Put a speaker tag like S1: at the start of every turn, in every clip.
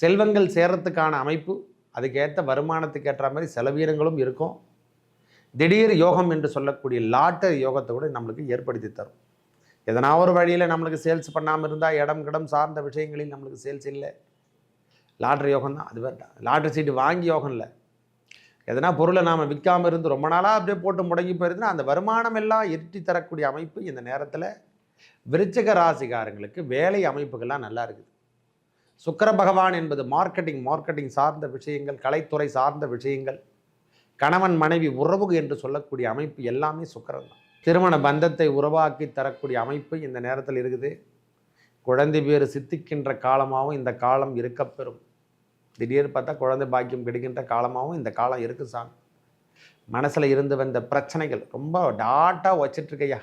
S1: செல்வங்கள் சேர்றதுக்கான அமைப்பு அதுக்கேற்ற வருமானத்துக்கு ஏற்ற மாதிரி செலவீனங்களும் இருக்கும். திடீர் யோகம் என்று சொல்லக்கூடிய லாட்டரி யோகத்தை கூட நம்மளுக்கு ஏற்படுத்தி தரும். எதனா ஒரு வழியில் நம்மளுக்கு சேல்ஸ் பண்ணாமல் இருந்தால் இடம் கிடம் சார்ந்த விஷயங்களில் நம்மளுக்கு சேல்ஸ் இல்லை. லாட்ரி யோகம் தான் அது லாட்ரி சீட்டு வாங்கி யோகம் இல்லை. எதனா பொருளை நாம் விற்காமல் இருந்து ரொம்ப நாளாக அப்படியே போட்டு முடங்கி போயிருந்துன்னா அந்த வருமானம் எல்லாம் இருட்டி தரக்கூடிய அமைப்பு இந்த நேரத்தில் விருச்சக ராசிக்காரங்களுக்கு வேலை அமைப்புகள்லாம் நல்லா இருக்குது. சுக்கர பகவான் என்பது மார்க்கெட்டிங் மார்க்கெட்டிங் சார்ந்த விஷயங்கள் கலைத்துறை சார்ந்த விஷயங்கள் கணவன் மனைவி உறவு என்று சொல்லக்கூடிய அமைப்பு எல்லாமே சுக்கரன் தான். திருமண பந்தத்தை உருவாக்கி தரக்கூடிய அமைப்பு இந்த நேரத்தில் இருக்குது. குழந்தை பேர் சித்திக்கின்ற காலமாகவும் இந்த காலம் இருக்கப்பெறும். திடீர்னு பார்த்தா குழந்தை பாக்கியம் கிடைக்கின்ற காலமாகவும் இந்த காலம் இருக்கு சாமி. மனசில் இருந்து வந்த பிரச்சனைகள் ரொம்ப டாட்டாக வச்சிட்ருக்கையா.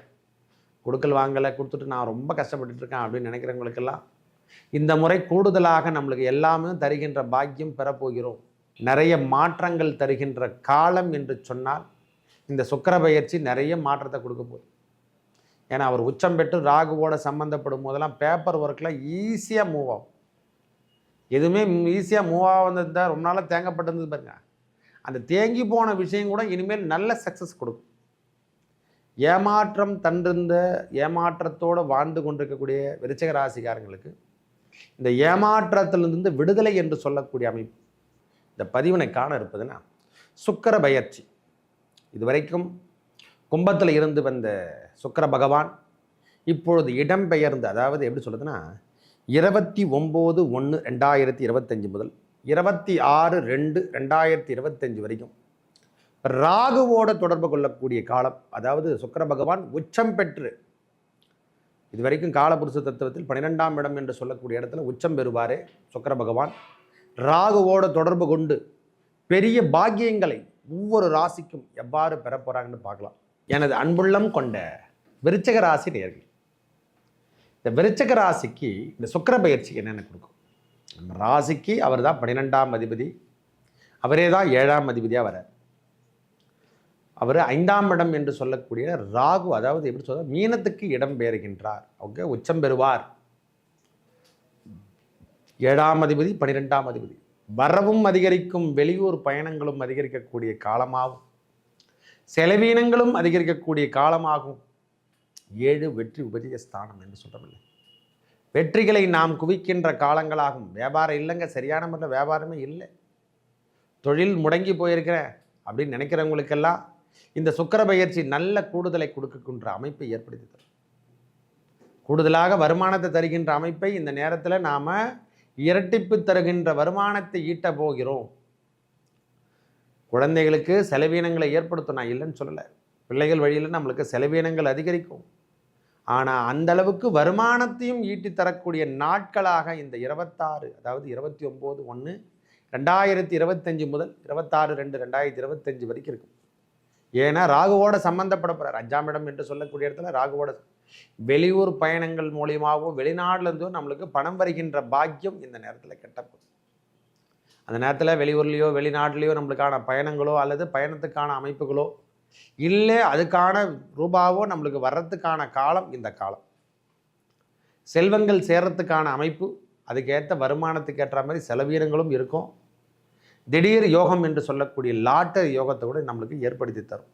S1: கொடுக்கல் வாங்கலை கொடுத்துட்டு நான் ரொம்ப கஷ்டப்பட்டுருக்கேன் அப்படின்னு நினைக்கிறவங்களுக்கெல்லாம் இந்த முறை கூடுதலாக நம்மளுக்கு எல்லாமே தருகின்ற பாக்கியம் பெறப்போகிறோம். நிறைய மாற்றங்கள் தருகின்ற காலம் என்று சொன்னால் இந்த சுக்கிர பயிற்சி நிறைய மாற்றத்தை கொடுக்க போகுது. ஏன்னா அவர் உச்சம் பெற்று ராகுவோட சம்மந்தப்படும் போதெல்லாம் பேப்பர் ஒர்க்கில் ஈஸியாக மூவ் ஆகும். எதுவுமே ஈஸியாக மூவ் ஆகுது ரொம்ப நாளாக தேங்கப்பட்டிருந்தது பாருங்க. அந்த தேங்கி போன விஷயம் கூட இனிமேல் நல்ல சக்ஸஸ் கொடுக்கும். ஏமாற்றம் தண்டிருந்த ஏமாற்றத்தோடு வாழ்ந்து கொண்டிருக்கக்கூடிய விருச்சக ராசிக்காரங்களுக்கு இந்த ஏமாற்றத்திலிருந்து விடுதலை என்று சொல்லக்கூடிய அமைப்பு. இந்த பதிவினை காண இருப்பதுன்னா சுக்கர பயிற்சி. இதுவரைக்கும் கும்பத்தில் இருந்து வந்த சுக்கர பகவான் இப்பொழுது இடம்பெயர்ந்து அதாவது எப்படி சொல்கிறதுன்னா இருபத்தி ஒம்பது ஒன்று ரெண்டாயிரத்தி இருபத்தஞ்சி முதல் இருபத்தி ஆறு ரெண்டு ரெண்டாயிரத்தி இருபத்தஞ்சி வரைக்கும் ராகுவோட தொடர்பு கொள்ளக்கூடிய காலம் அதாவது சுக்கர பகவான் உச்சம் பெற்று இதுவரைக்கும் காலபுருஷ தத்துவத்தில் பன்னிரெண்டாம் இடம் என்று சொல்லக்கூடிய இடத்துல உச்சம் பெறுவாரே சுக்கிர பகவான். ராகுவோட தொடர்பு கொண்டு பெரிய பாக்கியங்களை ஒவ்வொரு ராசிக்கும் எவ்வாறு பெற போகிறாங்கன்னு பார்க்கலாம். எனது அன்புள்ளம் கொண்ட விருச்சக ராசி நேர்கள். இந்த விருச்சக ராசிக்கு இந்த சுக்கர பயிற்சி என்னென்ன கொடுக்கும்? நம்ம ராசிக்கு அவர் தான் பன்னிரெண்டாம் அதிபதி. அவரே தான் ஏழாம் அதிபதியாக வரார் அவர் ஐந்தாம் இடம் என்று சொல்லக்கூடிய ராகு அதாவது எப்படி சொல்ற மீனத்துக்கு இடம் பெயர்கின்றார். ஓகே உச்சம் பெறுவார். ஏழாம் அதிபதி பனிரெண்டாம் அதிபதி. வரவும் அதிகரிக்கும் வெளியூர் பயணங்களும் அதிகரிக்கக்கூடிய காலமாகும். செலவீனங்களும் அதிகரிக்கக்கூடிய காலமாகும். ஏழு வெற்றி உபரிய ஸ்தானம் என்று சொல்கிறோமில்லை வெற்றிகளை நாம் குவிக்கின்ற காலங்களாகும். வியாபாரம் இல்லைங்க சரியான முறையில் வியாபாரமே இல்லை. தொழில் முடங்கி போயிருக்கிறேன் அப்படின்னு நினைக்கிறவங்களுக்கெல்லாம் இந்த சுக்கர பயிற்சி நல்ல கூடுதலை கொடுக்கின்ற அமைப்பை ஏற்படுத்தி தரும் கூடுதலாக வருமானத்தை தருகின்ற அமைப்பை இந்த நேரத்தில் நாம் இரட்டிப்பு தருகின்ற வருமானத்தை ஈட்ட போகிறோம். குழந்தைகளுக்கு செலவீனங்களை ஏற்படுத்தும். நான் இல்லைன்னு சொல்லலை. பிள்ளைகள் வழியில் நம்மளுக்கு செலவீனங்கள் அதிகரிக்கும். ஆனால் அந்தளவுக்கு வருமானத்தையும் ஈட்டி தரக்கூடிய நாட்களாக இந்த இருபத்தாறு அதாவது இருபத்தி ஒம்பது ஒன்று ரெண்டாயிரத்தி இருபத்தஞ்சி முதல் இருபத்தாறு ரெண்டு ரெண்டாயிரத்தி இருபத்தஞ்சி வரைக்கும் இருக்கும். ஏன்னா ராகுவோட சம்மந்தப்பட போகிறார் அஞ்சாம் இடம் என்று சொல்லக்கூடிய இடத்துல ராகுவோட வெளியூர் பயணங்கள் மூலியமாகவும் வெளிநாட்டிலேருந்தோ நம்மளுக்கு பணம் வருகின்ற பாக்கியம் இந்த நேரத்தில் கெட்டப்போகுது. அந்த நேரத்தில் வெளியூர்லேயோ வெளிநாட்டிலேயோ நம்மளுக்கான பயணங்களோ அல்லது பயணத்துக்கான அமைப்புகளோ இல்லை அதுக்கான ரூபாவோ நம்மளுக்கு வர்றதுக்கான காலம் இந்த காலம். செல்வங்கள் சேர்றதுக்கான அமைப்பு அதுக்கேற்ற வருமானத்துக்கு ஏற்ற மாதிரி செலவீனங்களும் இருக்கும். திடீர் யோகம் என்று சொல்லக்கூடிய லாட்டரி யோகத்தை கூட நம்மளுக்கு ஏற்படுத்தி தரும்.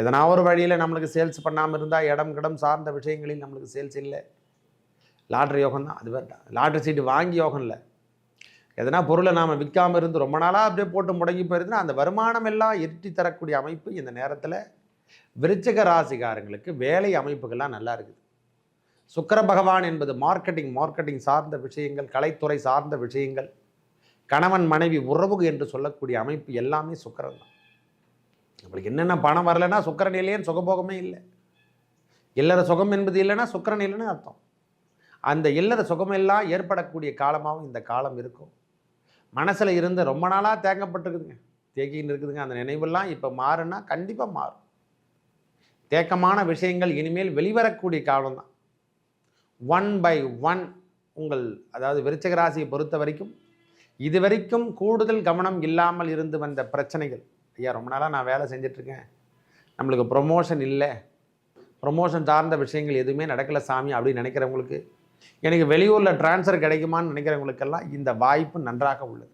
S1: எதனா ஒரு வழியில் நம்மளுக்கு சேல்ஸ் பண்ணாமல் இருந்தால் இடம் கிடம் சார்ந்த விஷயங்களில் நம்மளுக்கு சேல்ஸ் இல்லை. லாட்ரி யோகம் தான் அது வேண்டாம் லாட்ரி சீட்டு வாங்கி யோகம் இல்லை. எதனா பொருளை நாம் விற்காமல் இருந்து ரொம்ப நாளாக அப்படியே போட்டு முடங்கி போயிருந்துன்னா அந்த வருமானம் எல்லாம் இருட்டி தரக்கூடிய அமைப்பு இந்த நேரத்தில் விருச்சிக ராசிகாரங்களுக்கு வேலை அமைப்புகள்லாம் நல்லா இருக்குது. சுக்கர பகவான் என்பது மார்க்கெட்டிங் மார்க்கெட்டிங் சார்ந்த விஷயங்கள் கலைத்துறை சார்ந்த விஷயங்கள். கணவன் மனைவி உறவு என்று சொல்லக்கூடிய அமைப்பு எல்லாமே சுக்கரன் தான். நம்மளுக்கு என்னென்ன பணம் வரலைன்னா சுக்கரன் இல்லையேன்னு சுகபோகமே இல்லை. இல்லற சுகம் என்பது இல்லைன்னா சுக்கரன் இல்லைன்னு அர்த்தம். அந்த இல்லற சுகமெல்லாம் ஏற்படக்கூடிய காலமாகவும் இந்த காலம் இருக்கும். மனசில் இருந்து ரொம்ப நாளாக தேங்கப்பட்டிருக்குதுங்க தேக்கின்னு இருக்குதுங்க. அந்த நினைவெல்லாம் இப்போ மாறுனா கண்டிப்பாக மாறும். தேக்கமான விஷயங்கள் இனிமேல் வெளிவரக்கூடிய காலம் தான் ஒன் பை ஒன் உங்கள் அதாவது விருச்சக ராசியை பொறுத்த வரைக்கும் இது வரைக்கும் கூடுதல் கவனம் இல்லாமல் இருந்து வந்த பிரச்சனைகள். ஐயா ரொம்ப நாளாக நான் வேலை செஞ்சிட்ருக்கேன். நம்மளுக்கு ப்ரொமோஷன் இல்லை. ப்ரொமோஷன் சார்ந்த விஷயங்கள் எதுவுமே நடக்கலை சாமி அப்படின்னு நினைக்கிறவங்களுக்கு எனக்கு வெளியூரில் டிரான்ஸ்ஃபர் கிடைக்குமான்னு நினைக்கிறவங்களுக்கெல்லாம் இந்த வாய்ப்பு நன்றாக உள்ளது.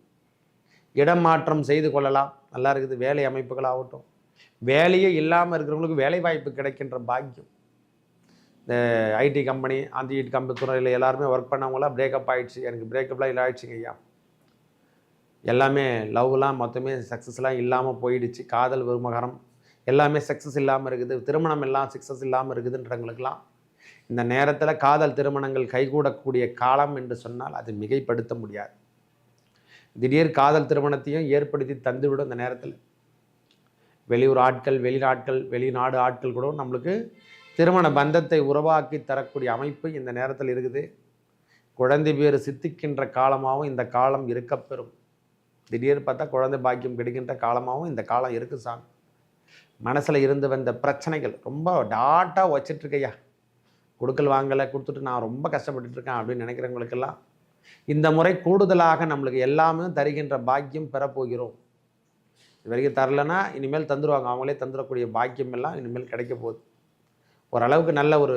S1: இடம் மாற்றம் செய்து கொள்ளலாம். நல்லா இருக்குது. வேலை அமைப்புகளாகட்டும். வேலையே இல்லாமல் இருக்கிறவங்களுக்கு வேலை வாய்ப்பு கிடைக்கின்ற பாக்கியம். இந்த ஐடி கம்பெனி அந்த கம்பெனி துறையில் எல்லாருமே ஒர்க் பண்ணவங்களாம் பிரேக்கப் ஆகிடுச்சு எனக்கு பிரேக்கப்லாம் இல்லை ஆயிடுச்சுங்க ஐயா. எல்லாமே லவ்லாம் மொத்தமே சக்ஸஸ்லாம் இல்லாமல் போயிடுச்சு. காதல் விருமகரம் எல்லாமே சக்ஸஸ் இல்லாமல் இருக்குது. திருமணம் எல்லாம் சக்ஸஸ் இல்லாமல் இருக்குதுன்றவங்களுக்கெல்லாம் இந்த நேரத்தில் காதல் திருமணங்கள் கைகூடக்கூடிய காலம் என்று சொன்னால் அது மிகைப்படுத்த முடியாது. திடீர் காதல் திருமணத்தையும் ஏற்படுத்தி தந்துவிடும் இந்த நேரத்தில். வெளியூர் ஆட்கள் வெளிநாட்கள் வெளிநாடு ஆட்கள் கூட நம்மளுக்கு திருமண பந்தத்தை உருவாக்கி தரக்கூடிய அமைப்பு இந்த நேரத்தில் இருக்குது. குழந்தை பேர் சித்திக்கின்ற காலமாகவும் இந்த காலம் இருக்கப்பெறும். திடீர்னு பார்த்தா குழந்தை பாக்கியம் கிடைக்கின்ற காலமாகவும் இந்த காலம் இருக்கு சாமி. மனசில் இருந்து வந்த பிரச்சனைகள் ரொம்ப டாட்டாக வச்சிட்ருக்கையா. கொடுக்கல் வாங்கலை கொடுத்துட்டு நான் ரொம்ப கஷ்டப்பட்டுருக்கேன் அப்படின்னு நினைக்கிறவங்களுக்கெல்லாம் இந்த முறை கூடுதலாக நம்மளுக்கு எல்லாமே தருகின்ற பாக்கியம் பெறப்போகிறோம். இது வரைக்கும் தரலைன்னா இனிமேல் தந்துடுவாங்க அவங்களே தந்துடக்கூடிய பாக்கியம் எல்லாம் இனிமேல் கிடைக்க போகுது. ஓரளவுக்கு நல்ல ஒரு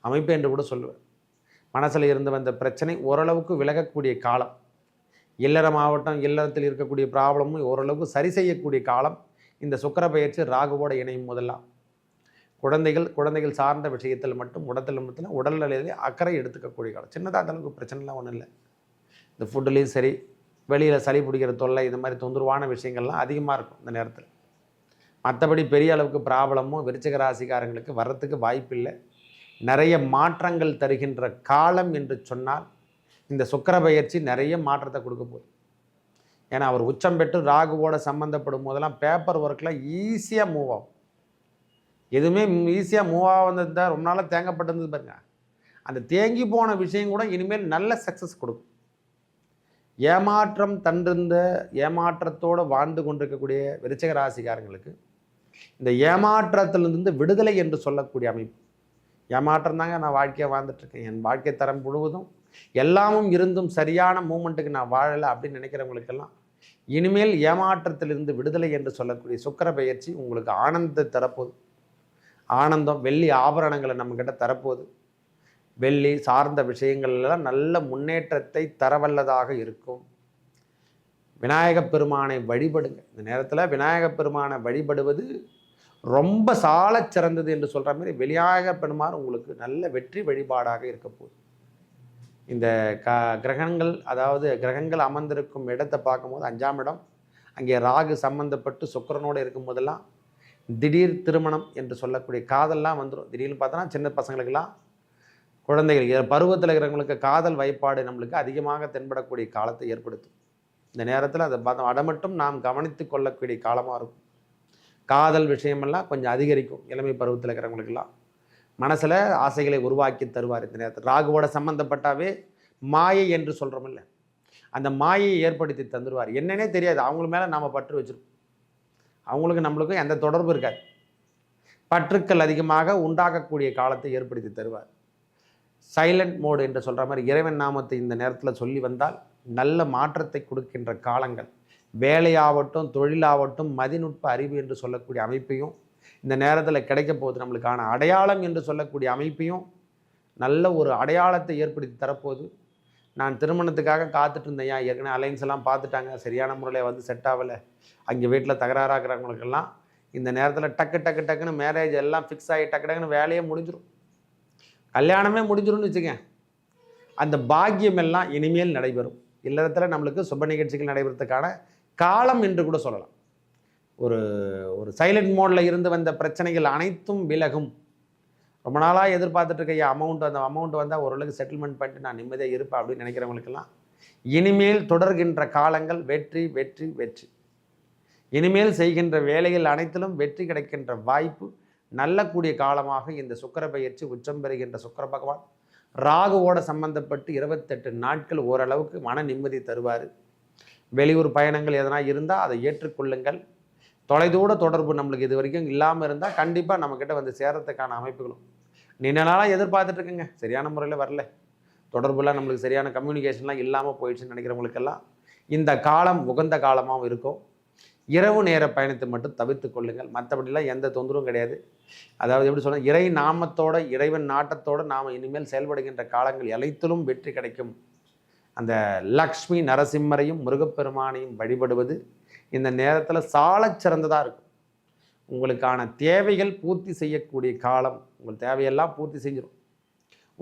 S1: அமைப்பு என்று கூட சொல்லுவேன். மனசில் இருந்து வந்த பிரச்சனை ஓரளவுக்கு விலகக்கூடிய காலம். இல்லற மாவட்டம் இல்லறத்தில் இருக்கக்கூடிய ப்ராப்ளமும் ஓரளவுக்கு சரி செய்யக்கூடிய காலம். இந்த சுக்கர பயிற்சி ராகுவோட இணையும் முதலாம் குழந்தைகள் குழந்தைகள் சார்ந்த விஷயத்தில் மட்டும் உடத்தில் மட்டும் உடல்நிலையிலே அக்கறை எடுத்துக்கக்கூடிய காலம். சின்னதாக அளவுக்கு பிரச்சனைலாம் ஒன்றும் இல்லை. இந்த ஃபுட்டுலேயும் சரி வெளியில் சளி பிடிக்கிற தொல்லை இது மாதிரி தொந்தரவான விஷயங்கள்லாம் அதிகமாக இருக்கும் இந்த நேரத்தில். மற்றபடி பெரிய அளவுக்கு ப்ராப்ளமும் விருச்சிக ராசிக்காரங்களுக்கு வர்றதுக்கு வாய்ப்பு இல்லை நிறைய மாற்றங்கள் தருகின்ற காலம் என்று சொன்னால் இந்த சுக்கர பயிற்சி நிறைய மாற்றத்தை கொடுக்க போகுது. ஏன்னா அவர் உச்சம் பெற்று ராகுவோட சம்மந்தப்படும் போதெல்லாம் பேப்பர் ஒர்க்கில் ஈஸியாக மூவ் ஆகும். எதுவுமே ஈஸியாக மூவ் ஆகுது ரொம்ப நாளாக தேங்கப்பட்டிருந்தது பாருங்க. அந்த தேங்கி போன விஷயம் கூட இனிமேல் நல்ல சக்ஸஸ் கொடுக்கும். ஏமாற்றம் தன்றிருந்த ஏமாற்றத்தோடு வாழ்ந்து கொண்டிருக்கக்கூடிய விருச்சக ராசிக்காரங்களுக்கு இந்த ஏமாற்றத்திலிருந்து விடுதலை என்று சொல்லக்கூடிய அமைப்பு. ஏமாற்றம் தாங்க நான் வாழ்க்கையை வாழ்ந்துட்டுருக்கேன் என் வாழ்க்கை தரம் முழுவதும் எல்லாமும் இருந்தும் சரியான மூமெண்ட்டுக்கு நான் வாழலை அப்படின்னு நினைக்கிறவங்களுக்கெல்லாம் இனிமேல் ஏமாற்றத்திலிருந்து விடுதலை என்று சொல்லக்கூடிய சுக்கர பயிற்சி உங்களுக்கு ஆனந்தத்தை தரப்போகுது. ஆனந்தம் வெள்ளி ஆபரணங்களை நம்மக்கிட்ட தரப்போகுது. வெள்ளி சார்ந்த விஷயங்கள்லாம் நல்ல முன்னேற்றத்தை தரவல்லதாக இருக்கும். விநாயகப் பெருமானை வழிபடுங்க. இந்த நேரத்தில் விநாயகப் பெருமானை வழிபடுவது ரொம்ப சாலச் சிறந்தது என்று சொல்கிற மாதிரி விநாயகப் பெருமான் உங்களுக்கு நல்ல வெற்றி வழிபாடாக இருக்க போகுது. இந்த க கிரகங்கள் அதாவது கிரகங்கள் அமர்ந்திருக்கும் இடத்தை பார்க்கும்போது அஞ்சாம் இடம். அங்கே ராகு சம்பந்தப்பட்டு சுக்கரனோடு இருக்கும் போதெல்லாம் திடீர் திருமணம் என்று சொல்லக்கூடிய காதல்லாம் வந்துடும் திடீர்னு பார்த்தோன்னா சின்ன பசங்களுக்கெல்லாம் குழந்தைகள் பருவத்தில் இருக்கிறவங்களுக்கு காதல் வைப்பாடு நம்மளுக்கு அதிகமாக தென்படக்கூடிய காலத்தை ஏற்படுத்தும். இந்த நேரத்தில் அதை பார்த்தோம் அதை மட்டும் நாம் கவனித்து கொள்ளக்கூடிய காலமாக இருக்கும். காதல் விஷயமெல்லாம் கொஞ்சம் அதிகரிக்கும். இளமை பருவத்தில் இருக்கிறவங்களுக்கெல்லாம். மனசில் ஆசைகளை உருவாக்கி தருவார் இந்த நேரத்தில். ராகுவோட சம்மந்தப்பட்டாவே மாயை என்று சொல்கிறோமில்ல அந்த மாயை ஏற்படுத்தி தந்துடுவார் என்னன்னே தெரியாது. அவங்க மேலே நாம் பற்று வச்சுருப்போம் அவங்களுக்கு நம்மளுக்கும் எந்த தொடர்பு இருக்காது. பற்றுக்கள் அதிகமாக உண்டாகக்கூடிய காலத்தை ஏற்படுத்தி தருவார். சைலண்ட் மோடு என்று சொல்கிற மாதிரி இறைவன் நாமத்தை இந்த நேரத்தில் சொல்லி வந்தால் நல்ல மாற்றத்தை கொடுக்கின்ற காலங்கள். வேலையாகட்டும் தொழிலாகட்டும் மதிநுட்ப அறிவு என்று சொல்லக்கூடிய அமைப்பையும் இந்த நேரத்தில் கிடைக்க போகுது நம்மளுக்கான அடையாளம் என்று சொல்லக்கூடிய அமைப்பையும் நல்ல ஒரு அடையாளத்தை ஏற்படுத்தி தரப்போகுது. நான் திருமணத்துக்காக காத்துட்டு இருந்தேன். ஏன் ஏற்கனவே அலைன்ஸ் எல்லாம் பார்த்துட்டாங்க. சரியான முறையில் வந்து செட் ஆகலை. அங்கே வீட்டில் தகராறாக்குறவங்களுக்கெல்லாம் இந்த நேரத்தில் டக்கு டக்கு டக்குன்னு மேரேஜ் எல்லாம் ஃபிக்ஸ் ஆகி டக்கு டக்குன்னு வேலையே முடிஞ்சிடும் கல்யாணமே முடிஞ்சிடும்னு வச்சுக்கேன் அந்த பாக்கியம் எல்லாம் இனிமேல் நடைபெறும். இல்லறத்தில் நம்மளுக்கு சுப நிகழ்ச்சிகள் நடைபெறத்துக்கான காலம் என்று கூட சொல்லலாம். ஒரு ஒரு சைலண்ட் மோடில் இருந்து வந்த பிரச்சனைகள் அனைத்தும் விலகும். ரொம்ப நாளாக எதிர்பார்த்துட்டு இருக்க அமௌண்ட் அந்த அமௌண்ட் வந்தால் ஓரளவுக்கு செட்டில்மெண்ட் பண்ணிட்டு நான் நிம்மதியாக இருப்பேன் அப்படின்னு நினைக்கிறவங்களுக்கெல்லாம் இனிமேல் தொடர்கின்ற காலங்கள் வெற்றி வெற்றி வெற்றி. இனிமேல் செய்கின்ற வேலைகள் அனைத்திலும் வெற்றி கிடைக்கின்ற வாய்ப்பு நல்லக்கூடிய காலமாக இந்த சுக்கர பயிற்சி உச்சம் பெறுகின்ற சுக்கர பகவான் ராகுவோட சம்பந்தப்பட்டு இருபத்தெட்டு நாட்கள் ஓரளவுக்கு மன நிம்மதி தருவார். வெளியூர் பயணங்கள் எதனா இருந்தால் அதை ஏற்றுக்கொள்ளுங்கள். தொலைதூர தொடர்பு நம்மளுக்கு இது வரைக்கும் இல்லாமல் இருந்தால் கண்டிப்பாக நம்மக்கிட்ட வந்து சேரத்துக்கான அமைப்புகளும். நீண்ட நாளாக எதிர்பார்த்துட்ருக்குங்க சரியான முறையில் வரல. தொடர்புலாம் நம்மளுக்கு சரியான கம்யூனிகேஷன்லாம் இல்லாமல் போயிடுச்சுன்னு நினைக்கிறவங்களுக்கெல்லாம் இந்த காலம் உகந்த காலமாகவும் இருக்கும். இரவு நேர பயணத்தை மட்டும் தவிர்த்து கொள்ளுங்கள். மற்றபடிலாம் எந்த தொந்தரவும் கிடையாது. அதாவது எப்படி சொல்ல இறை நாமத்தோட இறைவன் நாட்டத்தோட நாம் இனிமேல் செயல்படுகின்ற காலங்கள் அனைத்திலும் வெற்றி கிடைக்கும். அந்த லக்ஷ்மி நரசிம்மரையும் முருகப்பெருமானையும் வழிபடுவது இந்த நேரத்தில் சாலச் சிறந்ததாக இருக்கும். உங்களுக்கான தேவைகள் பூர்த்தி செய்யக்கூடிய காலம் உங்கள் தேவையெல்லாம் பூர்த்தி செஞ்சிடும்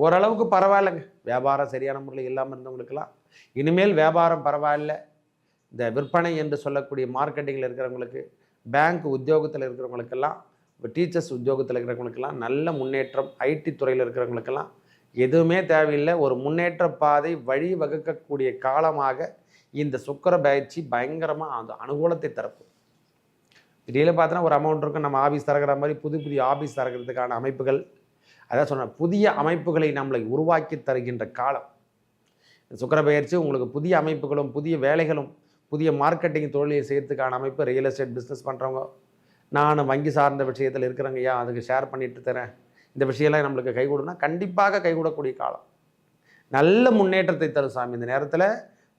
S1: ஓரளவுக்கு பரவாயில்லைங்க. வியாபாரம் சரியான முறையில் இல்லாமல் இருந்தவங்களுக்கெல்லாம் இனிமேல் வியாபாரம் பரவாயில்ல. இந்த விற்பனை என்று சொல்லக்கூடிய மார்க்கெட்டிங்கில் இருக்கிறவங்களுக்கு பேங்க் உத்தியோகத்தில் இருக்கிறவங்களுக்கெல்லாம் இப்போ டீச்சர்ஸ் உத்தியோகத்தில் இருக்கிறவங்களுக்கெல்லாம் நல்ல முன்னேற்றம் ஐடி துறையில் இருக்கிறவங்களுக்கெல்லாம் எதுவுமே தேவையில்லை. ஒரு முன்னேற்ற பாதை வழி வகுக்கக்கூடிய காலமாக இந்த சுக்கர பயிற்சி பயங்கரமாக அந்த அனுகூலத்தை தரப்பு திடீர்னு பார்த்தோன்னா ஒரு அமௌண்ட் இருக்கும் நம்ம ஆஃபீஸ் திறக்கிற மாதிரி புது புதிய ஆஃபீஸ் திறக்கிறதுக்கான அமைப்புகள். அதான் சொன்ன புதிய அமைப்புகளை நம்மளை உருவாக்கி தருகின்ற காலம். சுக்கர பயிற்சி உங்களுக்கு புதிய அமைப்புகளும் புதிய வேலைகளும் புதிய மார்க்கெட்டிங் தொழிலை செய்யறதுக்கான அமைப்பு ரியல் எஸ்டேட் பிஸ்னஸ் பண்ணுறவங்க நான் வங்கி சார்ந்த விஷயத்தில் இருக்கிறேங்கய்யா அதுக்கு ஷேர் பண்ணிட்டு தரேன். இந்த விஷயம்லாம் நம்மளுக்கு கை கொடுனா கண்டிப்பாக கைகூடக்கூடிய காலம். நல்ல முன்னேற்றத்தை தரும் சாமி இந்த நேரத்தில்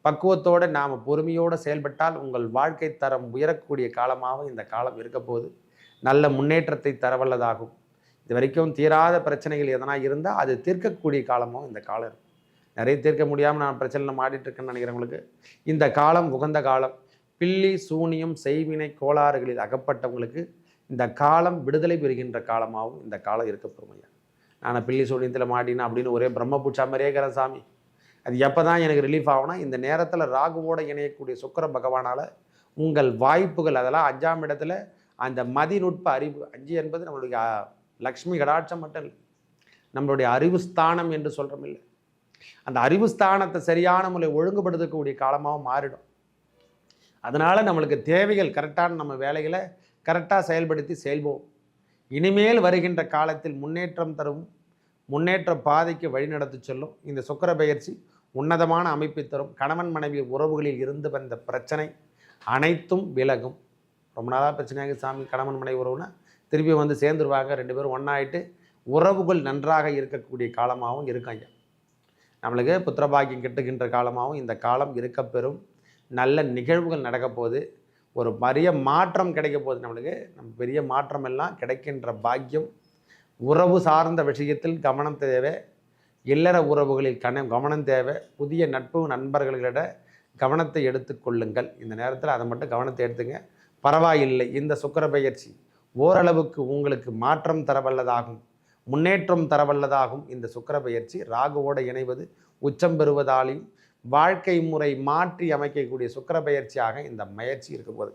S1: பக்குவத்தோடு நாம் பொறுமையோடு செயல்பட்டால் உங்கள் வாழ்க்கை தரம் உயரக்கூடிய காலமாக இந்த காலம் இருக்கப்போகுது நல்ல முன்னேற்றத்தை தரவல்லதாகும். இது வரைக்கும் தீராத பிரச்சனைகள் எதனா இருந்தால் அது தீர்க்கக்கூடிய காலமும் இந்த காலம் இருக்கும். நிறைய தீர்க்க முடியாமல் நான் பிரச்சனையில் மாட்டிகிட்ருக்கேன்னு நினைக்கிறவங்களுக்கு இந்த காலம் உகந்த காலம் பில்லி சூனியம் செய்வினை கோளாறுகளில் அகப்பட்டவங்களுக்கு இந்த காலம் விடுதலை பெறுகின்ற காலமாகவும் இந்த காலம் இருக்க பொறுமையா நான் பில்லி சூனியத்தில் மாட்டினேன் அப்படின்னு ஒரே பிரம்மபூச்சா மாதிரியே இருக்கிறேன் சாமி. அது எப்போ தான் எனக்கு ரிலீஃப் ஆகும்னா இந்த நேரத்தில் ராகுவோடு இணையக்கூடிய சுக்கர பகவானால் உங்கள் வாய்ப்புகள் அதெல்லாம் அஞ்சாம் இடத்துல அந்த மதிநுட்ப அறிவு அஞ்சு என்பது நம்மளுடைய லக்ஷ்மி கடாட்சம் மட்டும் இல்லை. நம்மளுடைய அறிவு ஸ்தானம் என்று சொல்கிறோம் இல்லை அந்த அறிவு ஸ்தானத்தை சரியான முறை ஒழுங்குபடுத்தக்கூடிய காலமாக மாறிடும். அதனால் நம்மளுக்கு தேவைகள் கரெக்டான நம்ம வேலைகளை கரெக்டாக செயல்படுத்தி செயல்போம். இனிமேல் வருகின்ற காலத்தில் முன்னேற்றம் தரும் முன்னேற்ற பாதைக்கு வழிநடத்தி செல்லும். இந்த சுக்கர பயிற்சி உன்னதமான அமைப்பை தரும். கணவன் மனைவி உறவுகளில் இருந்து வந்த பிரச்சனை அனைத்தும் விலகும். ரொம்ப நாளாக பிரச்சனையாக சாமி கணவன் மனைவி உறவுனா திருப்பி வந்து சேர்ந்துருவாங்க. ரெண்டு பேரும் ஒன்றாயிட்டு உறவுகள் நன்றாக இருக்கக்கூடிய காலமாகவும் இருக்கும் ஐயா. நம்மளுக்கு புத்திரபாக்கியம் கெட்டுகின்ற காலமாகவும் இந்த காலம் இருக்கப்பெறும். நல்ல நிகழ்வுகள் நடக்க போகுது ஒரு பெரிய மாற்றம் கிடைக்க போகுது நம்மளுக்கு. நம்ம பெரிய மாற்றம் எல்லாம் கிடைக்கின்ற பாக்கியம். உறவு சார்ந்த விஷயத்தில் கவனம் தேவை. இல்லற உறவுகளில் கன கவனம் தேவை. புதிய நட்பு நண்பர்களிட கவனத்தை எடுத்துக்கொள்ளுங்கள் இந்த நேரத்தில் அதை மட்டும் கவனத்தை எடுத்துங்க. பரவாயில்லை. இந்த சுக்கர பயிற்சி ஓரளவுக்கு உங்களுக்கு மாற்றம் தரவல்லதாகும். முன்னேற்றம் தரவல்லதாகும். இந்த சுக்கர பயிற்சி ராகுவோடு இணைவது உச்சம் பெறுவதாலையும் வாழ்க்கை முறை மாற்றி அமைக்கக்கூடிய சுக்கர பயிற்சியாக இந்த முயற்சி இருக்க போகுது.